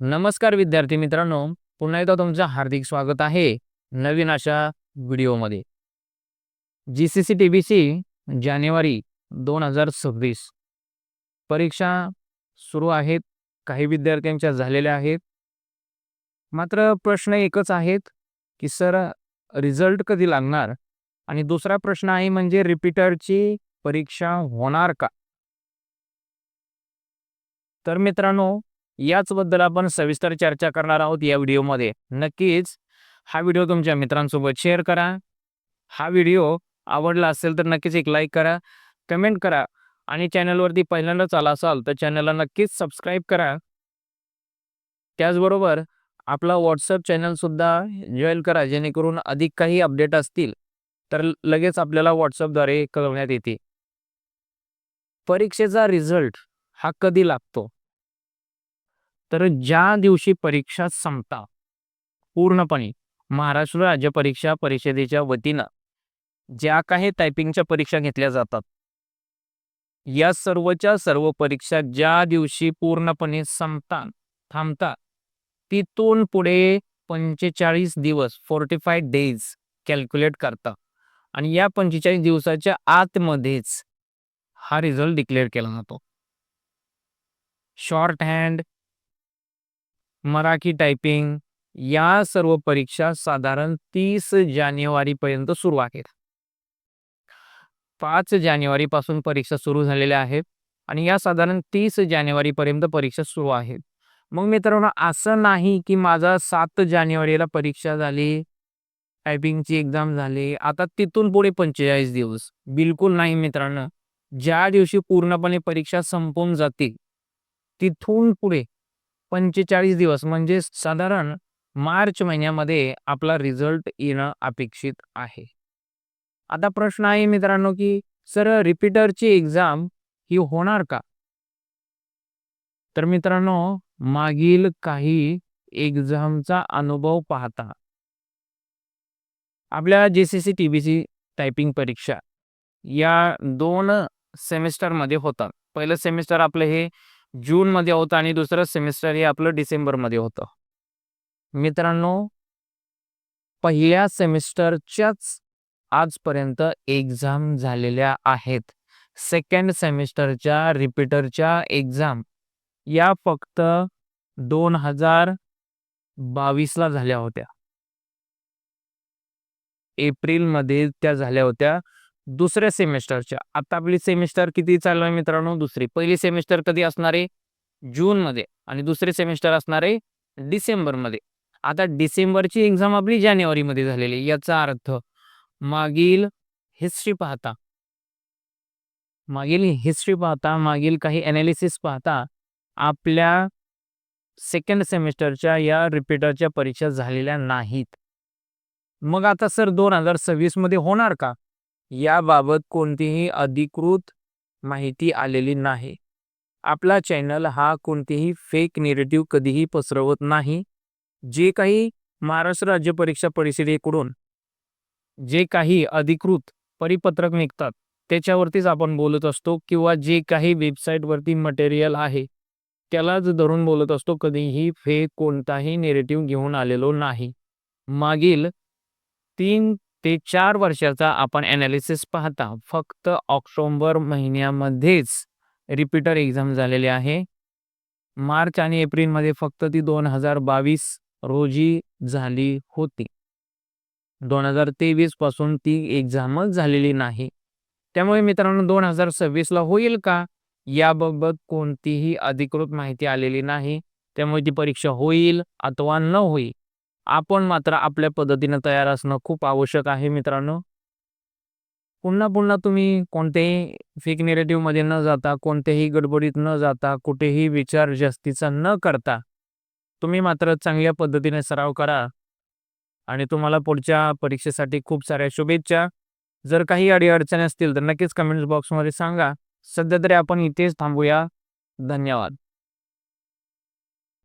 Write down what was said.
नमस्कार विद्यार्थी मित्रांनो पुन्हा एकदा तुमचं हार्दिक स्वागत आहे नवीन अशा व्हिडिओमध्ये. G C C T B C जानेवारी दोन हजार सव्वीस. परीक्षा सुरू आहेत काही विद्यार्थ्यांच्या झालेल्या आहेत. मात्र प्रश्न एकच आहेत की सर रिझल्ट कधी लागणार? आणि दुसरा प्रश्न आहे म्हणजे रिपीटरची परीक्षा होणार का? तर मित्रांनो याचबद्दल आपण सविस्तर चर्चा करणार आहोत या व्हिडिओमध्ये. नक्कीच हा व्हिडिओ तुमच्या मित्रांसोबत शेअर करा. हा व्हिडिओ आवडला असेल तर नक्कीच एक लाईक करा कमेंट करा आणि चॅनलवरती पहिल्यांदाच आला असाल तर चॅनलला नक्कीच सबस्क्राईब करा. त्याचबरोबर आपला व्हॉट्सअप चॅनलसुद्धा जॉईन करा जेणेकरून अधिक काही अपडेट असतील तर लगेच आपल्याला व्हॉट्सअपद्वारे कळवण्यात येते परीक्षेचा रिझल्ट हा कधी लागतो? तर ज्या दिवशी परीक्षा संपता पूर्णपणे महाराष्ट्र राज्य परीक्षा परिषदेच्या वतीनं ज्या काही टायपिंगच्या परीक्षा घेतल्या जातात या सर्वच्या सर्व परीक्षा ज्या दिवशी पूर्णपणे संपतात थांबतात तिथून पुढे पंचेचाळीस दिवस फोर्टी फाय डेज कॅल्क्युलेट करता आणि या पंचेचाळीस दिवसाच्या आतमध्येच हा रिझल्ट डिक्लेअर केला जातो. शॉर्ट हँड मराठी टायपिंग या सर्व परीक्षा साधारण तीस जानेवारीपर्यंत सुरू आहेत. पाच जानेवारीपासून परीक्षा सुरू झालेल्या आहेत आणि या साधारण तीस जानेवारीपर्यंत परीक्षा सुरू आहेत. मग मित्रांनो असं नाही की माझा सात जानेवारीला परीक्षा झाली टायपिंगची एक्झाम झाली आता तिथून पुढे पंचेचाळीस दिवस. बिलकुल नाही मित्रांनो. ज्या दिवशी पूर्णपणे परीक्षा संपून जातील तिथून पुढे पंचेचाळीस दिवस म्हणजे साधारण मार्च महिन्यामध्ये आपला रिझल्ट येणं अपेक्षित आहे. आता प्रश्न आहे मित्रांनो की सर रिपीटरची एक्झाम ही होणार का? तर मित्रांनो मागील काही एक्झामचा अनुभव पाहता. आपल्या G C C T B C typing परीक्षा या दोन सेमिस्टरमध्ये होतात. पहिलं सेमिस्टर आपलं हे जूनमध्ये होतं आणि दुसरं सेमिस्टर हे आपलं डिसेंबरमध्ये होतं. मित्रांनो पहिल्या सेमिस्टरच्याच आजपर्यंत एक्झाम झालेल्या आहेत. सेकंड सेमिस्टरच्या रिपीटरच्या एक्झाम या फक्त दोन हजार बावीसला झाल्या होत्या. एप्रिलमध्ये त्या झाल्या होत्या. दुसऱ्या सेमिस्टरच्या. आता आपली सेमिस्टर किती चालू आहे मित्रांनो? दुसरी. पहिली सेमिस्टर कधी असणार आहे? जूनमध्ये. आणि दुसरी सेमिस्टर असणार आहे? डिसेंबरमध्ये. आता डिसेंबरची एक्झाम आपली जानेवारीमध्ये झालेली आहे. याचा अर्थ मागील हिस्ट्री पाहता. मागील हिस्ट्री पाहता मागील काही अनालिसिस पाहता आपल्या सेकंड सेमिस्टरच्या या रिपीटरच्या परीक्षा झालेल्या नाहीत. मग आता सर दोन हजार सव्वीसमध्ये होणार का? याबाबत कोणतीही अधिकृत माहिती आलेली नाही. आपला चॅनल हा कोणतेही फेक निरेटिव्ह कधीही पसरवत नाही. जे काही महाराष्ट्र राज्य परीक्षा परिषदेकडून जे काही अधिकृत परिपत्रक निघतात त्याच्यावरतीच आपण बोलत असतो किंवा जे काही वेबसाईटवरती मटेरियल आहे त्यालाच धरून बोलत असतो कधीही फेक कोणताही नेरेटिव्ह घेऊन आलेलो नाही. मागील तीन ते चार वर्षाचा आपण ॲनालिसिस पाहता फक्त ऑक्टोंबर महिन्यामध्येच रिपीटर एक्झाम झालेले आहे. मार्च आणि एप्रिलमध्ये फक्त ती दोन हजार बावीस रोजी झाली होती. दोन हजार तेवीसपासून ती एक्झामच झालेली नाही. त्यामुळे मित्रांनो दोन हजार सव्वीसला होईल का? याबाबत कोणतीही अधिकृत माहिती आलेली नाही. त्यामुळे ती परीक्षा होईल अथवा न होईल. आपण मात्र आपल्या पद्धतीनं तयार असणं खूप आवश्यक आहे मित्रांनो. पुन्हा पुन्हा तुम्ही कोणत्याही फेकमध्ये न जाता कोणत्याही गडबडीत न जाता कुठेही विचार जास्तीचा न करता तुम्ही मात्र चांगल्या पद्धतीने सराव करा. आणि तुम्हाला पुढच्या परीक्षेसाठी खूप साऱ्या शुभेच्छा. जर काही अडीअडचणी असतील तर नक्कीच कमेंट बॉक्समध्ये सांगा. सध्या तरी आपण इथेच थांबूया. धन्यवाद.